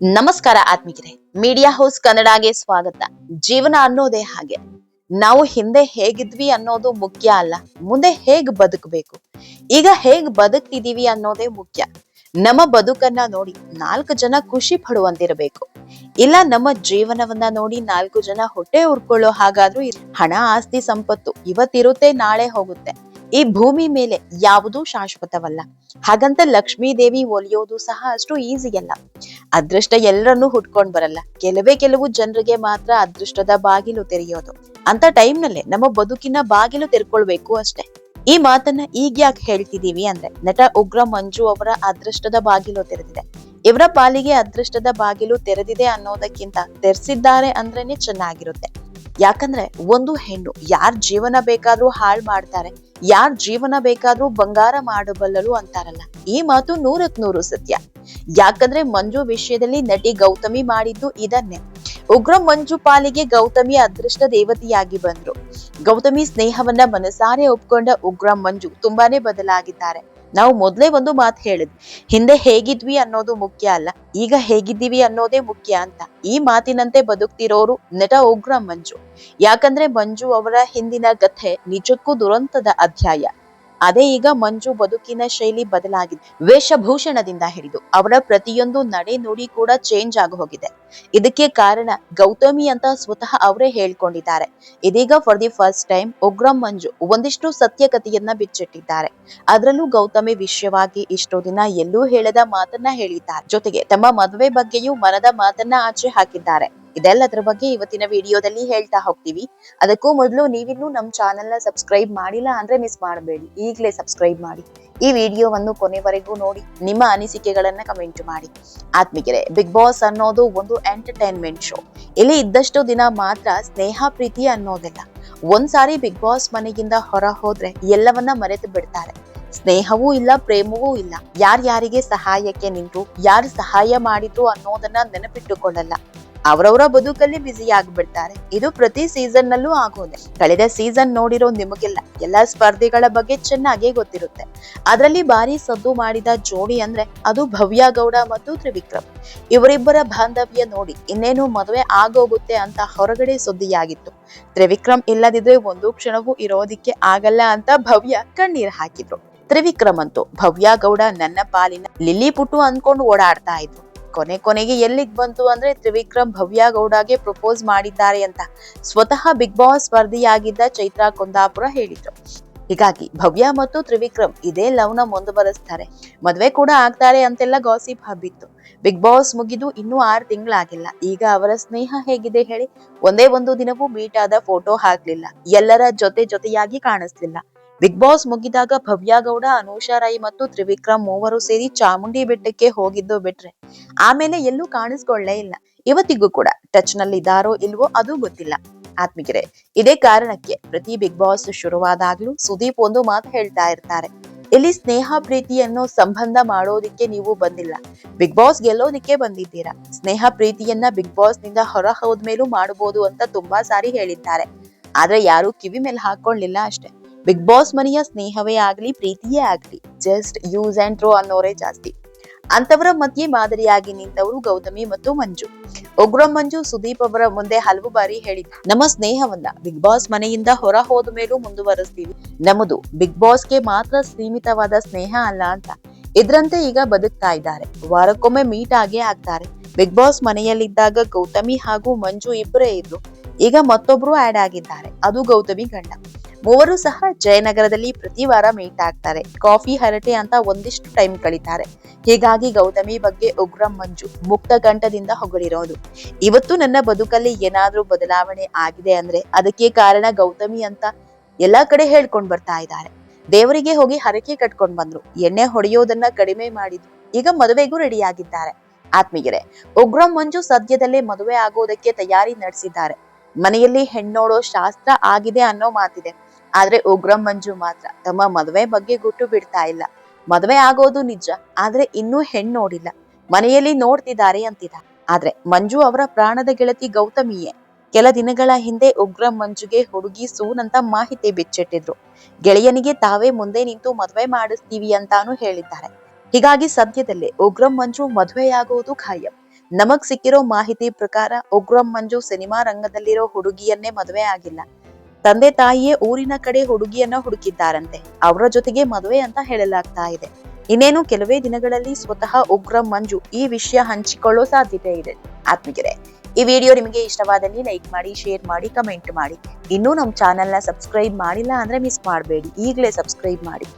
ನಮಸ್ಕಾರ ಆತ್ಮಿಕರೇ. Media house ಕನ್ನಡಗೆ ಸ್ವಾಗತ. ಜೀವನ ಅನ್ನೋದೇ ಹಾಗೆ. ನಾವು ಹಿಂದೆ ಹೇಗಿದ್ವಿ ಅನ್ನೋದು ಮುಖ್ಯ ಅಲ್ಲ. ಮುಂದೆ ಹೇಗ್ ಬದುಕಬೇಕು? ಈಗ ಹೇಗ್ ಬದುಕ್ತಿದೀವಿ ಅನ್ನೋದೇ ಮುಖ್ಯ. ನಮ್ಮ ಬದುಕನ್ನ ನೋಡಿ ನಾಲ್ಕು ಜನ ಖುಷಿ ಪಡುವಂತಿರಬೇಕು. ಇಲ್ಲ ನಮ್ಮ ಜೀವನವನ್ನ ನೋಡಿ ನಾಲ್ಕು ಜನ ಹೊಟ್ಟೆ ಉರ್ಕೊಳ್ಳೋ ಹಾಗಾದ್ರೂ ಹಣ, ಆಸ್ತಿ, ಸಂಪತ್ತು ಇವತ್ತಿರುತ್ತೆ, ನಾಳೆ ಹೋಗುತ್ತೆ. ಈ ಭೂಮಿ ಮೇಲೆ ಯಾವುದೂ ಶಾಶ್ವತವಲ್ಲ. ಹಾಗಂತ ಲಕ್ಷ್ಮೀ ದೇವಿ ಒಲಿಯೋದು ಸಹ ಅಷ್ಟು ಈಸಿ ಅಲ್ಲ ಅದೃಷ್ಟ ಎಲ್ಲರನ್ನೂ ಹುಟ್ಕೊಂಡ್ ಬರಲ್ಲ. ಕೆಲವೇ ಕೆಲವು ಜನರಿಗೆ ಮಾತ್ರ ಅದೃಷ್ಟದ ಬಾಗಿಲು ತೆರೆಯೋದು. ಅಂತ ಟೈಮ್ ನಲ್ಲೇ ನಮ್ಮ ಬದುಕಿನ ಬಾಗಿಲು ತೆರ್ಕೊಳ್ಬೇಕು ಅಷ್ಟೇ. ಈ ಮಾತನ್ನ ಈಗ ಯಾಕೆ ಹೇಳ್ತಿದೀವಿ ಅಂದ್ರೆ ನಟ ಉಗ್ರ ಮಂಜು ಅವರ ಅದೃಷ್ಟದ ಬಾಗಿಲು ತೆರೆದಿದೆ. ಇವರ ಪಾಲಿಗೆ ಅದೃಷ್ಟದ ಬಾಗಿಲು ತೆರೆದಿದೆ ಅನ್ನೋದಕ್ಕಿಂತ ತೆರೆಸಿದ್ದಾರೆ ಅಂದ್ರೇನೆ ಚೆನ್ನಾಗಿರುತ್ತೆ. ಯಾಕಂದ್ರೆ ಒಂದು ಹೆಣ್ಣು ಯಾರ್ ಜೀವನ ಬೇಕಾದ್ರೂ ಹಾಳು ಮಾಡ್ತಾರೆ, ಯಾರ್ ಜೀವನ ಬೇಕಾದ್ರೂ ಬಂಗಾರ ಮಾಡಬಲ್ಲರು ಅಂತಾರಲ್ಲ, ಈ ಮಾತು ನೂರಕ್ ನೂರು ಸತ್ಯ. ಯಾಕಂದ್ರೆ ಮಂಜು ವಿಷಯದಲ್ಲಿ ನಟಿ ಗೌತಮಿ ಮಾಡಿದ್ದು ಇದನ್ನೇ. ಉಗ್ರ ಮಂಜು ಪಾಲಿಗೆ ಗೌತಮಿ ಅದೃಷ್ಟ ದೇವತೆಯಾಗಿ ಬಂದ್ರು. ಗೌತಮಿ ಸ್ನೇಹವನ್ನ ಮನಸಾರೆ ಒಪ್ಕೊಂಡ ಉಗ್ರ ಮಂಜು ತುಂಬಾನೇ ಬದಲಾಗಿದ್ದಾರೆ. ನಾವು ಮೊದಲೇ ಒಂದು ಮಾತು ಹೇಳಿದ್ವಿ. ಹಿಂದೆ ಹೇಗಿದ್ವಿ ಅನ್ನೋದು ಮುಖ್ಯ ಅಲ್ಲ. ಈಗ ಹೇಗಿದ್ದೀವಿ ಅನ್ನೋದೇ ಮುಖ್ಯ ಅಂತ. ಈ ಮಾತಿನಂತೆ ಬದುಕ್ತಿರೋರು ನಟ ಉಗ್ರ ಮಂಜು. ಯಾಕಂದ್ರೆ ಮಂಜು ಅವರ ಹಿಂದಿನ ಕಥೆ ನಿಜಕ್ಕೂ ದುರಂತದ ಅಧ್ಯಾಯ. ಅದೇ ಈಗ ಮಂಜು ಬದುಕಿನ ಶೈಲಿ ಬದಲಾಗಿದೆ. ವೇಷಭೂಷಣದಿಂದ ಹಿಡಿದು ಅವರ ಪ್ರತಿಯೊಂದು ನಡೆ ನುಡಿ ಕೂಡ ಚೇಂಜ್ ಆಗಿ ಹೋಗಿದೆ. ಇದಕ್ಕೆ ಕಾರಣ ಗೌತಮಿ ಅಂತ ಸ್ವತಃ ಅವರೇ ಹೇಳ್ಕೊಂಡಿದ್ದಾರೆ. ಇದೀಗ for the first time Ugramm Manju ಒಂದಿಷ್ಟು ಸತ್ಯಕಥೆಯನ್ನ ಬಿಚ್ಚಿಟ್ಟಿದ್ದಾರೆ. ಅದರಲ್ಲೂ ಗೌತಮಿ ವಿಷಯವಾಗಿ ಇಷ್ಟೋ ದಿನ ಎಲ್ಲೂ ಹೇಳದ ಮಾತನ್ನ ಹೇಳಿದ್ದಾರೆ. ಜೊತೆಗೆ ತಮ್ಮ ಮದುವೆ ಬಗ್ಗೆಯೂ ಮನದ ಮಾತನ್ನ ಆಚೆ ಹಾಕಿದ್ದಾರೆ. ಇದೆಲ್ಲದರ ಬಗ್ಗೆ ಇವತ್ತಿನ ವಿಡಿಯೋದಲ್ಲಿ ಹೇಳ್ತಾ ಹೋಗ್ತೀವಿ. ಅದಕ್ಕೂ ಮೊದಲು ನೀವಿನ್ನೂ ನಮ್ಮ ಚಾನೆಲ್ನ ಸಬ್ಸ್ಕ್ರೈಬ್ ಮಾಡಿಲ್ಲ ಅಂದ್ರೆ ಮಿಸ್ ಮಾಡಬೇಡಿ. ಈಗಲೇ ಸಬ್ಸ್ಕ್ರೈಬ್ ಮಾಡಿ. ಈ ವಿಡಿಯೋವನ್ನು ಕೊನೆವರೆಗೂ ನೋಡಿ. ನಿಮ್ಮ ಅನಿಸಿಕೆಗಳನ್ನ ಕಮೆಂಟ್ ಮಾಡಿ. ಆತ್ಮೀಗೆರೆ ಬಿಗ್ ಬಾಸ್ ಅನ್ನೋದು ಒಂದು ಎಂಟರ್ಟೈನ್ಮೆಂಟ್ ಶೋ. ಇಲ್ಲಿ ಇದ್ದಷ್ಟು ದಿನ ಮಾತ್ರ ಸ್ನೇಹ, ಪ್ರೀತಿ ಅನ್ನೋದಿಲ್ಲ. ಒಂದ್ಸಾರಿ ಬಿಗ್ ಬಾಸ್ ಮನೆಗಿಂದ ಹೊರ ಹೋದ್ರೆ ಎಲ್ಲವನ್ನ ಮರೆತು ಬಿಡ್ತಾರೆ. ಸ್ನೇಹವೂ ಇಲ್ಲ, ಪ್ರೇಮವೂ ಇಲ್ಲ. ಯಾರ್ಯಾರಿಗೆ ಸಹಾಯಕ್ಕೆ ನಿಂತು, ಯಾರು ಸಹಾಯ ಮಾಡಿದ್ರು ಅನ್ನೋದನ್ನ ನೆನಪಿಟ್ಟುಕೊಳ್ಳಲ್ಲ. ಅವರವರ ಬದುಕಲ್ಲಿ ಬ್ಯುಸಿ ಆಗ್ಬಿಡ್ತಾರೆ. ಇದು ಪ್ರತಿ ಸೀಸನ್ ನಲ್ಲೂ ಆಗೋದೆ. ಕಳೆದ ಸೀಸನ್ ನೋಡಿರೋ ನಿಮಗೆಲ್ಲ ಎಲ್ಲಾ ಸ್ಪರ್ಧೆಗಳ ಬಗ್ಗೆ ಚೆನ್ನಾಗಿ ಗೊತ್ತಿರುತ್ತೆ. ಅದರಲ್ಲಿ ಭಾರಿ ಸದ್ದು ಮಾಡಿದ ಜೋಡಿ ಅಂದ್ರೆ ಅದು ಭವ್ಯ ಗೌಡ ಮತ್ತು ತ್ರಿವಿಕ್ರಮ್. ಇವರಿಬ್ಬರ ಬಾಂಧವ್ಯ ನೋಡಿ ಇನ್ನೇನು ಮದುವೆ ಆಗೋಗುತ್ತೆ ಅಂತ ಹೊರಗಡೆ ಸುದ್ದಿಯಾಗಿತ್ತು. ತ್ರಿವಿಕ್ರಮ್ ಇಲ್ಲದಿದ್ರೆ ಒಂದು ಕ್ಷಣವೂ ಇರೋದಿಕ್ಕೆ ಆಗಲ್ಲ ಅಂತ ಭವ್ಯ ಕಣ್ಣೀರ್ ಹಾಕಿದ್ರು. ತ್ರಿವಿಕ್ರಮ್ ಅಂತೂ ಭವ್ಯ ಗೌಡ ನನ್ನ ಪಾಲಿನ ಲಿಲ್ಲಿ ಪುಟ್ಟು ಅನ್ಕೊಂಡು ಓಡಾಡ್ತಾ ಇದ್ರು. ಕೊನೆ ಕೊನೆಗೆ ಎಲ್ಲಿಗೆ ಬಂತು ಅಂದ್ರೆ ತ್ರಿವಿಕ್ರಮ್ ಭವ್ಯ ಗೌಡಗೆ ಪ್ರಪೋಸ್ ಮಾಡಿದ್ದಾರೆ ಅಂತ. ಸ್ವತಃ ಬಿಗ್ ಬಾಸ್ ಸ್ಪರ್ಧಿಯಾಗಿದ್ದ ಚೈತ್ರಾ ಕುಂದಾಪುರ ಹೇಳಿದ್ರು. ಹೀಗಾಗಿ ಭವ್ಯ ಮತ್ತು ತ್ರಿವಿಕ್ರಮ್ ಇದೇ ಲವ್ನ ಮುಂದುವರೆಸ್ತಾರೆ ಮದ್ವೆ ಕೂಡ ಆಗ್ತಾರೆ ಅಂತೆಲ್ಲ ಗಾಸಿಪ್ ಹಬ್ಬಿತ್ತು. ಬಿಗ್ ಬಾಸ್ ಮುಗಿದು ಇನ್ನೂ ಆರು ತಿಂಗಳಾಗಿಲ್ಲ. ಈಗ ಅವರ ಸ್ನೇಹ ಹೇಗಿದೆ ಹೇಳಿ? ಒಂದೇ ಒಂದು ದಿನವೂ ಮೀಟ್ ಆದ ಫೋಟೋ ಹಾಕ್ಲಿಲ್ಲ. ಎಲ್ಲರ ಜೊತೆ ಜೊತೆಯಾಗಿ ಕಾಣಿಸ್ಲಿಲ್ಲ. ಬಿಗ್ ಬಾಸ್ ಮುಗಿದಾಗ ಭವ್ಯ ಗೌಡ, ಅನೂಷಾ ರೈ ಮತ್ತು ತ್ರಿವಿಕ್ರಮ್ ಮೂವರು ಸೇರಿ ಚಾಮುಂಡಿ ಬೆಟ್ಟಕ್ಕೆ ಹೋಗಿದ್ದು ಬಿಟ್ರೆ, ಆಮೇಲೆ ಎಲ್ಲೂ ಕಾಣಿಸ್ಕೊಳ್ಳೇ ಇಲ್ಲ. ಇವತ್ತಿಗೂ ಕೂಡ ಟಚ್ನಲ್ಲಿ ಇದಾರೋ ಇಲ್ವೋ ಅದು ಗೊತ್ತಿಲ್ಲ. ಆತ್ಮಿಕರೇ, ಇದೇ ಕಾರಣಕ್ಕೆ ಪ್ರತಿ ಬಿಗ್ ಬಾಸ್ ಶುರುವಾದಾಗ್ಲೂ ಸುದೀಪ್ ಒಂದು ಮಾತು ಹೇಳ್ತಾ ಇರ್ತಾರೆ. ಇಲ್ಲಿ ಸ್ನೇಹ ಪ್ರೀತಿಯನ್ನು ಸಂಬಂಧ ಮಾಡೋದಿಕ್ಕೆ ನೀವು ಬಂದಿಲ್ಲ. ಬಿಗ್ ಬಾಸ್ ಗೆಲ್ಲೋದಿಕ್ಕೆ ಬಂದಿದ್ದೀರಾ. ಸ್ನೇಹ, ಪ್ರೀತಿಯನ್ನ ಬಿಗ್ ಬಾಸ್ನಿಂದ ಹೊರ ಹೋದ್ಮೇಲೂ ಮಾಡಬಹುದು ಅಂತ ತುಂಬಾ ಸಾರಿ ಹೇಳಿದ್ದಾರೆ. ಆದ್ರೆ ಯಾರು ಕಿವಿ ಮೇಲೆ ಹಾಕೊಳ್ಳಿಲ್ಲ ಅಷ್ಟೇ. ಬಿಗ್ ಬಾಸ್ ಮನೆಯ ಸ್ನೇಹವೇ ಆಗ್ಲಿ, ಪ್ರೀತಿಯೇ ಆಗ್ಲಿ ಜಸ್ಟ್ ಯೂಸ್ ಅಂಡ್ ಥ್ರೋ ಅನ್ನೋರೇ ಜಾಸ್ತಿ. ಅಂತವರ ಮಧ್ಯೆ ಮಾದರಿಯಾಗಿ ನಿಂತವರು ಗೌತಮಿ ಮತ್ತು ಮಂಜು. ಉಗ್ರ ಮಂಜು ಸುದೀಪ್ ಅವರ ಮುಂದೆ ಹಲವು ಬಾರಿ ಹೇಳಿದ್ರು ನಮ್ಮ ಸ್ನೇಹವನ್ನ ಬಿಗ್ ಬಾಸ್ ಮನೆಯಿಂದ ಹೊರ ಹೋದ ಮೇಲೂ ಮುಂದುವರಿಸ್ತೀವಿ. ನಮ್ಮದು ಬಿಗ್ ಬಾಸ್ಗೆ ಮಾತ್ರ ಸೀಮಿತವಾದ ಸ್ನೇಹ ಅಲ್ಲ ಅಂತ. ಇದ್ರಂತೆ ಈಗ ಬದುಕ್ತಾ ಇದ್ದಾರೆ. ವಾರಕ್ಕೊಮ್ಮೆ ಮೀಟ್ ಆಗೇ ಆಗ್ತಾರೆ. ಬಿಗ್ ಬಾಸ್ ಮನೆಯಲ್ಲಿದ್ದಾಗ ಗೌತಮಿ ಹಾಗೂ ಮಂಜು ಇಬ್ಬರೇ ಇದ್ರು. ಈಗ ಮತ್ತೊಬ್ರು ಆಡ್ ಆಗಿದ್ದಾರೆ. ಅದು ಗೌತಮಿ ಗಂಡ. ಮೂವರು ಸಹ ಜಯನಗರದಲ್ಲಿ ಪ್ರತಿ ವಾರ ಮೀಟ್ ಆಗ್ತಾರೆ. ಕಾಫಿ ಹರಟೆ ಅಂತ ಒಂದಿಷ್ಟು ಟೈಮ್ ಕಳೀತಾರೆ. ಹೀಗಾಗಿ ಗೌತಮಿ ಬಗ್ಗೆ ಉಗ್ರಂ ಮಂಜು ಮುಕ್ತ ಗಂಟದಿಂದ ಹೊಗಳಿರೋದು. ಇವತ್ತು ನನ್ನ ಬದುಕಲ್ಲಿ ಏನಾದ್ರೂ ಬದಲಾವಣೆ ಆಗಿದೆ ಅಂದ್ರೆ ಅದಕ್ಕೆ ಕಾರಣ ಗೌತಮಿ ಅಂತ ಎಲ್ಲಾ ಕಡೆ ಹೇಳ್ಕೊಂಡ್ ಬರ್ತಾ ಇದ್ದಾರೆ. ದೇವರಿಗೆ ಹೋಗಿ ಹರಕೆ ಕಟ್ಕೊಂಡ್ ಬಂದ್ರು. ಎಣ್ಣೆ ಹೊಡೆಯೋದನ್ನ ಕಡಿಮೆ ಮಾಡಿದ್ರು. ಈಗ ಮದುವೆಗೂ ರೆಡಿ ಆಗಿದ್ದಾರೆ. ಆತ್ಮೀಯರೇ, ಉಗ್ರಂ ಮಂಜು ಸದ್ಯದಲ್ಲೇ ಮದುವೆ ಆಗೋದಕ್ಕೆ ತಯಾರಿ ನಡೆಸಿದ್ದಾರೆ. ಮನೆಯಲ್ಲಿ ಹೆಣ್ಣೋಡೋ ಶಾಸ್ತ್ರ ಆಗಿದೆ ಅನ್ನೋ ಮಾತಿದೆ. ಆದ್ರೆ ಉಗ್ರಂ ಮಂಜು ಮಾತ್ರ ತಮ್ಮ ಮದುವೆ ಬಗ್ಗೆ ಗುಟ್ಟು ಬಿಡ್ತಾ ಇಲ್ಲ. ಮದುವೆ ಆಗೋದು ನಿಜ, ಆದ್ರೆ ಇನ್ನೂ ಹೆಣ್ಣು ನೋಡಿಲ್ಲ. ಮನೆಯಲ್ಲಿ ನೋಡ್ತಿದ್ದಾರೆ ಅಂತಿದ. ಆದ್ರೆ ಮಂಜು ಅವರ ಪ್ರಾಣದ ಗೆಳತಿ ಗೌತಮಿಯೇ ಕೆಲ ದಿನಗಳ ಹಿಂದೆ ಉಗ್ರಂ ಮಂಜುಗೆ ಹುಡುಗಿ ಸೂನ್ ಅಂತ ಮಾಹಿತಿ ಬಿಚ್ಚಿಟ್ಟಿದ್ರು. ಗೆಳೆಯನಿಗೆ ತಾವೇ ಮುಂದೆ ನಿಂತು ಮದುವೆ ಮಾಡಿಸ್ತೀವಿ ಅಂತಾನು ಹೇಳಿದ್ದಾರೆ. ಹೀಗಾಗಿ ಸದ್ಯದಲ್ಲೇ ಉಗ್ರಂ ಮಂಜು ಮದುವೆಯಾಗುವುದು ಖಾಯಂ. ನಮಗ್ ಸಿಕ್ಕಿರೋ ಮಾಹಿತಿ ಪ್ರಕಾರ ಉಗ್ರಂ ಮಂಜು ಸಿನಿಮಾ ರಂಗದಲ್ಲಿರೋ ಹುಡುಗಿಯನ್ನೇ ಮದುವೆ ಆಗಿಲ್ಲ. ತಂದೆ ತಾಯಿಯೇ ಊರಿನ ಕಡೆ ಹುಡುಗಿಯನ್ನ ಹುಡುಕಿದ್ದಾರಂತೆ. ಅವರ ಜೊತೆಗೆ ಮದುವೆ ಅಂತ ಹೇಳಲಾಗ್ತಾ ಇದೆ. ಇನ್ನೇನು ಕೆಲವೇ ದಿನಗಳಲ್ಲಿ ಸ್ವತಃ ಉಗ್ರಂ ಮಂಜು ಈ ವಿಷಯ ಹಂಚಿಕೊಳ್ಳೋ ಸಾಧ್ಯತೆ ಇದೆ. ಆತ್ಮಗೆರೆ ಈ ವಿಡಿಯೋ ನಿಮಗೆ ಇಷ್ಟವಾದಲ್ಲಿ ಲೈಕ್ ಮಾಡಿ, ಶೇರ್ ಮಾಡಿ, ಕಮೆಂಟ್ ಮಾಡಿ. ಇನ್ನೂ ನಮ್ಮ ಚಾನೆಲ್ನ ಸಬ್ಸ್ಕ್ರೈಬ್ ಮಾಡಿಲ್ಲ ಅಂದ್ರೆ ಮಿಸ್ ಮಾಡಬೇಡಿ. ಈಗಲೇ ಸಬ್ಸ್ಕ್ರೈಬ್ ಮಾಡಿ.